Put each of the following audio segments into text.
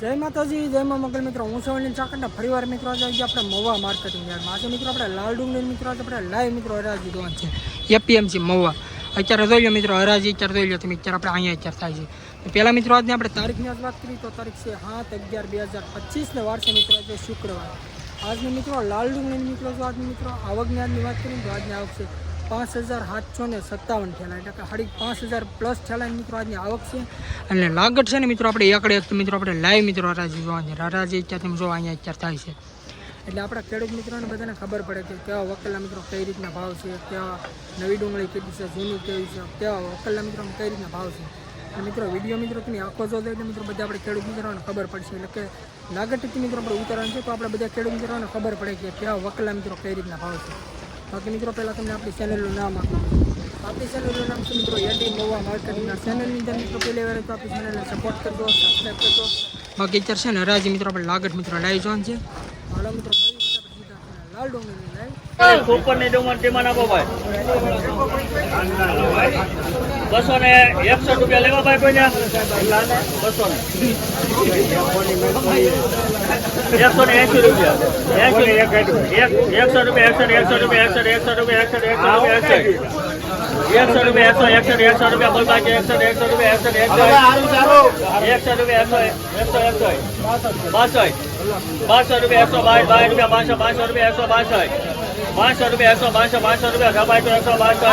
જય માતાજી, જય મા મંગલ મિત્રો. હું અનિલ ચાકરના. ફરીવાર મિત્રો, આજે આવી આપણે મવા માર્કેટિંગ યાર આજે મિત્રો આપણે લાલ ડુંગળી મિત્રો, આજે આપણે લાઈવ મિત્રો હરાજી દોન છે. એપીએમસી મવા. અત્યારે જોઈ લો મિત્રો, હરાજી અત્યારે જોઈ લો તમે. અત્યારે આપણે અહીંયા અત્યારે થાય છે. પહેલાં મિત્રો, આજની આપણે તારીખની આજ વાત કરીએ તો તારીખ છે સાત અગિયાર બે હજાર પચીસને વાર છે મિત્રો, આજે શુક્રવાર. આજની મિત્રો, લાલ ડુંગળીની મિત્રો, જો આજની મિત્રો, આવકની આજની વાત કરીએ તો આજની આવક છે પાંચ હજાર સાતસો ને સત્તાવન થયેલા. એટલે કે સાડી પાંચ હજાર પ્લસ થયેલા મિત્રો, આજની આવક છે. અને લાગત છે ને મિત્રો, આપણે એકડે એક મિત્રો, આપણે લાઈવ મિત્રો હરાજી જોવાની છે. હરાજી અત્યારે તમે જો અહીંયા અત્યારે થાય છે. એટલે આપણા ખેડૂત મિત્રોને બધાને ખબર પડે કે કેવા વકલના મિત્રો કઈ રીતના ભાવ છે, કેવા નવી ડુંગળી કેટલી છે, જૂની કેવી છે, કેવા વકલના મિત્રો કઈ રીતના ભાવ છે. મિત્રો, વીડિયો મિત્રો તમે આખો જો એટલે મિત્રો, બધા આપણે ખેડૂત મિત્રોને ખબર પડશે. એટલે કે લાગતથી મિત્રો આપણે ઉતારવાનું છે, તો આપણે બધા ખેડૂત મિત્રોને ખબર પડે કે કેવા વકલના મિત્રો કઈ રીતના ભાવ છે. બાકી મિત્રો, પહેલાં તમને આપણી ચેનલનું નામ આપું. આપણી ચેનલનું નામ છે મિત્રો એડી મોવા માર્કેટિંગના ચેનલની અંદર મિત્રો પહેલી વાર તો આપણી ચેનલને સપોર્ટ કરજો સબસ્ક્રાઈબ કરજો. બાકી અત્યારે છે ને હરાજી મિત્રો, આપણે લાગત મિત્રો લાવી જવાનું છે. હાલો મિત્રો લાલ લાઈવ સુપરની ડિમાન્ડ ડિમાન્ડ આપો ભાઈ. બસો ને એકસો રૂપિયા લેવા ભાઈ કોઈને. બસો ને. એકસો ને એસી રૂપિયા એકસો રૂપિયા એકસો ને એકસો રૂપિયા એકસો રૂપિયા એકસો રૂપિયા એકસો રૂપિયા એકસો રૂપિયા એકસો એકસો એકસો રૂપિયા બોલ બાકી એકસો એકસો રૂપિયા એકસો એકસો એકસો રૂપિયા એકસો એકસો એકસો બાસઠ બાસઠ રૂપિયા એકસો બાર બાર રૂપિયા પાંચસો પાંચસો રૂપિયા એકસો બાસઠ પાંચસો રૂપિયા એકસો પાંચસો પાંચસો રૂપિયા ગભાઈ તો એકસો પાંચસો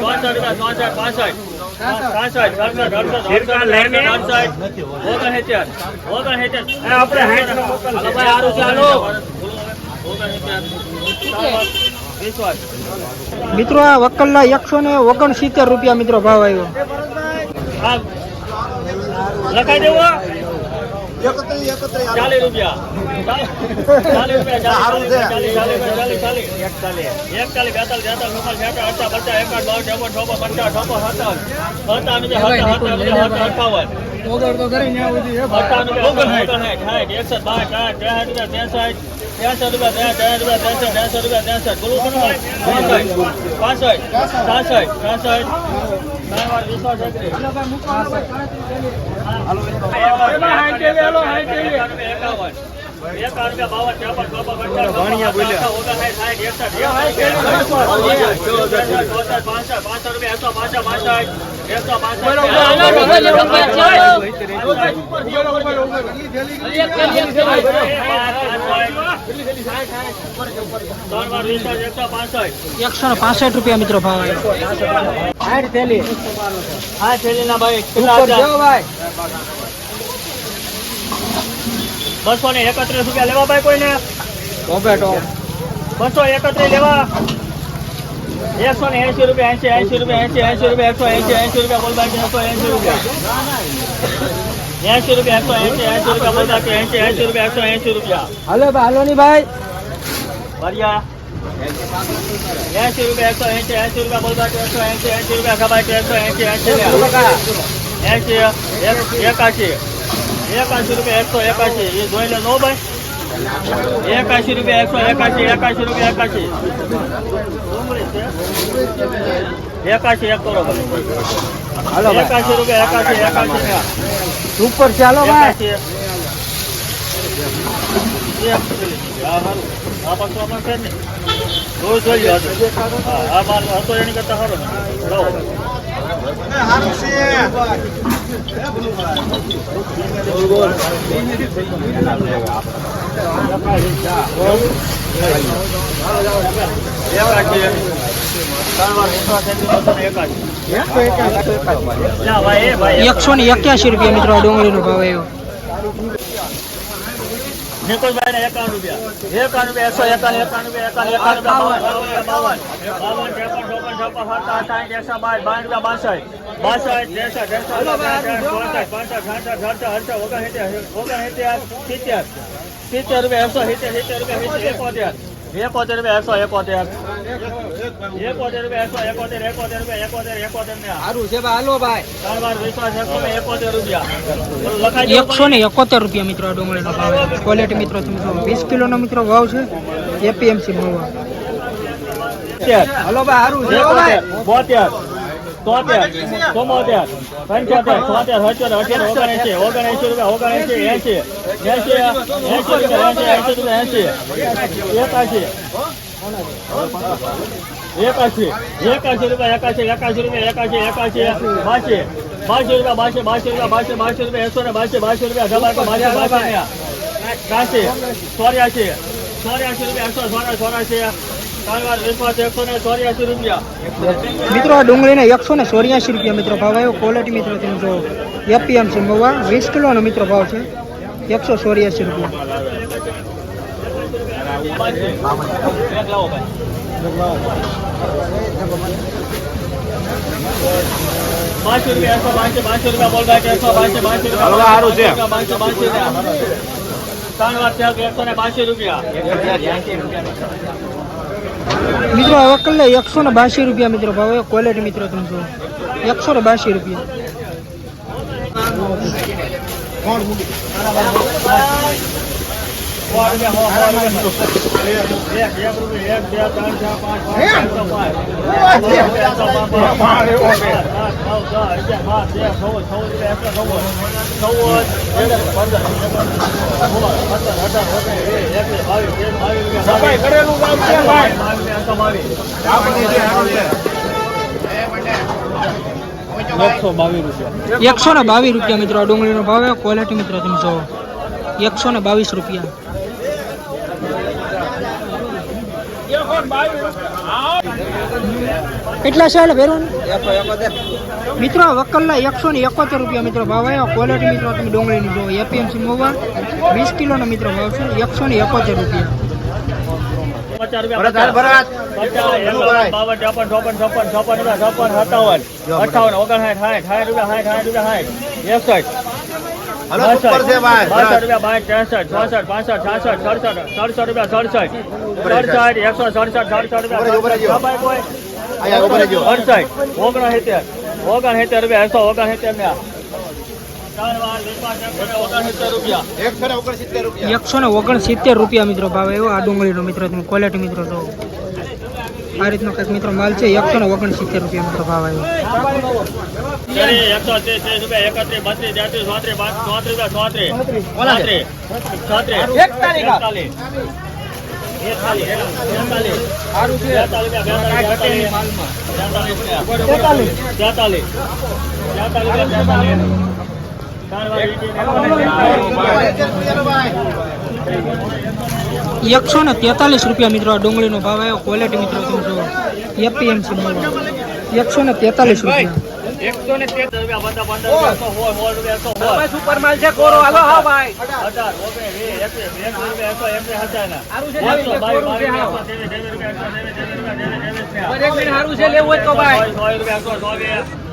પાંચસો રૂપિયા ચોસઠ મિત્રો આ વકલના એકસો ને ઓગણસિત્તેર રૂપિયા મિત્રો ભાવ આવ્યો. લખાઈ દેવો. ચાલીસ રૂપિયા. ચાલીસ રૂપિયા એકસઠ બાસઠ ત્રેસઠ ત્રેસઠ ત્રણસો રૂપિયા ત્રણસો રૂપિયા ત્રેસઠ બોલું ખરું ભાઈ પાસઠ પાંચસો રૂપિયા વિશ્વાસ એકત્રીસ એકસો પાસઠ રૂપિયા મિત્રો ભાવ. આઠ થેલી હા છેલ્લીના ભાઈ ભાઈ બસો ને એકત્રીસ રૂપિયા લેવા ભાઈ કોઈને? બસો એકત્રીસ લેવા. એકસો ને એસી રૂપિયા એસી એસી રૂપિયા એસી એસી રૂપિયા એકસો એસી એસી રૂપિયા બોલ બાકી એકસો એસી રૂપિયા એસી રૂપિયા એકસો એસી એસી રૂપિયા બોલ બાકી એસી એસી રૂપિયા એકસો એસી રૂપિયા હાલો ભાઈ હાલો ની ભાઈ ભર્યા એસી રૂપિયા એકસો એસી એસી રૂપિયા બોલ બાકી એકસો એસી એસી રૂપિયા ખબાઈ એકસો એસી એસી એસી એક- એકાશી એકાશી રૂપિયા એકસો એકાશી એ જોઈ લે નો ભાઈ એકાશી રૂપિયા એકસો એકાશી એકાશી રૂપિયા એકાશી. એકાશી એક કરો હાલો એકાશી રૂપિયા એકાશી એકાશી સુપર ઉપર છે હાલો ભાઈ. આ પાછું આમાં છે ને. રોજ જોઈએ. આ માલ હતો એની કરતા સારો ને એકસો ને એક્યાસી રૂપિયા મિત્રો ડુંગળી નો ભાવ આવ્યો નિકુલભાઈ ને એકાવન રૂપિયા. એકાવન રૂપિયા, એકસો રૂપિયા એકાવન એકાવન રૂપિયા બાવન બાવન બાવન, ત્રેપન, ચોપન, છપ્પન સત્તાવન સાઠ એકસો બાર બાર રૂપિયા બાસઠ બાસઠ, ત્રેસઠ ત્રેસઠ ચોસઠ પાંસઠ છાસઠ સડસઠ અડસઠ ઓગણસિત્તેર ઓગણસિત્તેર સિત્તેર સિત્તેર. રૂપિયા એકસો સિત્તેર સિત્તેર રૂપિયા સિત્તેર એકોતેર. એકોતેર રૂપિયા એકસો એકોતેર. એકોતેર રૂપિયા એકસો એકોતેર એકોતેર રૂપિયા એકોતેર એકોતેર ને સારું છે હાલો ભાઈ. ત્રણ વાર વિશ્વાસ એકસો ને એકોતેર રૂપિયા. એકસો ને એકોતેર રૂપિયા મિત્રો આ ડુંગળીનો ભાવ ક્વોલિટી મિત્રો જો વીસ કિલોનો મિત્રો ભાવ છે. એપીએમસી ભાઈ હાલો ભાઈ સારું છે બોતેર. તોતેર ચુમ્મોતેર પંચોતેર, છોતેર, સત્યોતેર, અઠ્યોતેર ઓગણએસી ઓગણએસી રૂપિયા ઓગણએસી એસી એસી એસી રૂપિયા એસી રૂપિયા એસી એકાશી એકાશી એકાસી રૂપિયા, એકાશી એકાશી રૂપિયા, એકાશી એકાશી, બાસી બાસી રૂપિયા, બાસી બાસી રૂપિયા, બાસી બાસી રૂપિયા, એકસો ને બાસી બાસી રૂપિયા ધબાકો બાસી બાસી ત્રાસી ચોર્યાસી ચોર્યાસી રૂપિયા, એકસો સોળા ચોરાસી કાંગવાર વિશ્વાસ એકસો ને ચોર્યાસી રૂપિયા મિત્રો આ ડુંગળીના એકસો ને ચોર્યાસી રૂપિયા મિત્રો ભાવ આવ્યો. ક્વોલિટી મિત્રો તમે જો એપીએમસી મવા. વીસ કિલોનો મિત્રો ભાવ છે. એકસો ચોર્યાસી રૂપિયા. મિત્રો આ વકલને એકસો ને બાસી રૂપિયા મિત્રો ભાવ ક્વોલિટી મિત્રો તમે જો એકસો ને બાસી રૂપિયા. સો રૂપિયા સો સો રૂપિયા એક એક રૂપિયા એક બે ત્રણ ચાર પાંચ પાંચ છ પાંચ એકસો ને બાવીસ રૂપિયા મિત્રો ડુંગળીનો ભાવ ક્વોલિટી મિત્રો, તમે જો એકસો ને બાવીસ રૂપિયા. કેટલા છે એટલે ભેરવાનું? મિત્રો વકલના એકસો ને એકોતેર રૂપિયા મિત્રો ભાવ આવ્યો. ક્વોલિટી મિત્રો તમે ડુંગળીની જો એપીએમસી મોવા. વીસ કિલોનો મિત્રો ભાવ છે એકસો ને એકોતેર રૂપિયા. એકસઠ. હલો ઉપર છે ભાઈ બાસઠ રૂપિયા ભાઈ કોઈ. અહીંયા ઊભા રહેજો સડસઠ ઓગણસિત્તેર. ઓગણસિત્તેર રૂપિયા એકસો ઓગણસિત્તેર ને ઓગણસિત્તેર રૂપિયા. એકસો ને ઓગણસિત્તેર રૂપિયા મિત્રો ભાવ એવો આ ડુંગળીનો મિત્રો તમે ક્વોલિટી મિત્રો જો આ રીતનો કંઈક મિત્રો માલ છે એકસો ને ઓગણસિત્તેર રૂપિયા મિત્રો ભાવ આવ્યો. એકસો ને તેતાલીસ રૂપિયા મિત્રો આ ડુંગળીનો ભાવ આવ્યો. ક્વોલિટી મિત્રો તમે જો એપીએમસી મળવા એકસો ને તેતાલીસ રૂપિયા. એકસો ને. રૂપિયા,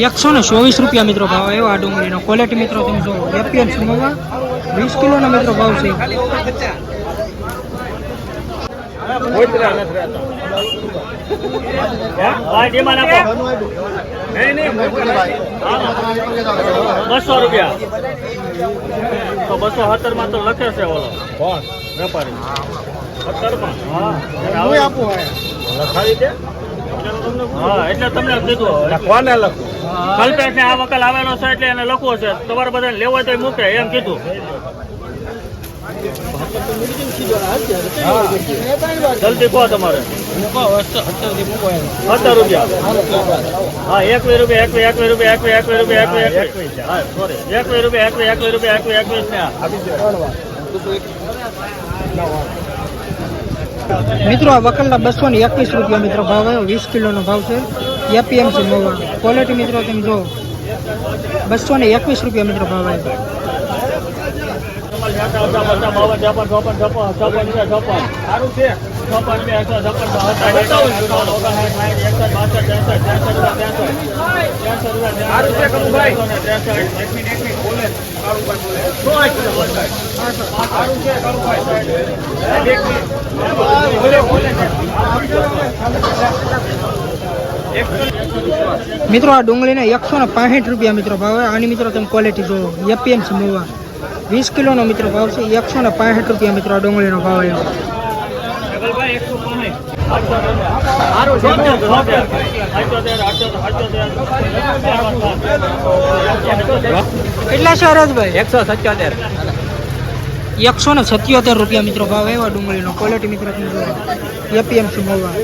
એકસો ને. ચોવીસ. રૂપિયા. મિત્રો ભાવ આવ્યો આ ડુંગળીનો ક્વોલિટી મિત્રો તમે જો એપીએમસી સુમોવા વીસ કિલોનો મિત્રો ભાવ છે. બસો રૂપિયા તો બસો સત્તરમાં તો લખે છે ઓલો કોણ વેપારી સત્તરમાં હા લખાવી દે હા એટલે તમને કીધું કોને લખું કલ્પેશ ને આ વકલ આવેલો છે એટલે એને લખવો છે. તમારે બધાને લેવો હોય તો મૂકે એમ કીધું. જલ્દી કહો તમારે. સત્તર રૂપિયા. હા એકવીસ રૂપિયા એકવીસ એકવીસ રૂપિયા એકવીસ એકવીસ રૂપિયા એકવીસ એકવીસ. હા સોરી એકવીસ રૂપિયા એકવીસ એકવીસ રૂપિયા એકવીસ એકવીસ ને. મિત્રો આ વકલના બસો ને એકવીસ રૂપિયા મિત્રો ભાવ આવ્યો વીસ કિલોનો ભાવ છે એપીએમસી મોવા ક્વોલિટી મિત્રો તમે જો બસો ને એકવીસ રૂપિયા મિત્રો ભાવ આવ્યો મિત્રો, આ ડુંગળીને એકસો ને પાસઠ રૂપિયા મિત્રો ભાવ આની મિત્રો તમે ક્વોલિટી જોવો એપીએમસી મોવા. વીસ કિલોનો મિત્રો ભાવ છે. એકસો ને પાસઠ રૂપિયા મિત્રો આ ડુંગળીનો ભાવ આવ્યો જગલભાઈ, એકસો પાંસઠ. સારું છે અઠ્યોતેર અઠ્યોતેર અઠ્યોતેર કેટલા છે હરાજભાઈ? એકસો સત્યોતેર. એકસો ને સત્યોતેર રૂપિયા મિત્રો ભાવ એવા ડુંગળીનો. ક્વોલિટી મિત્રો એપીએમસી મળવા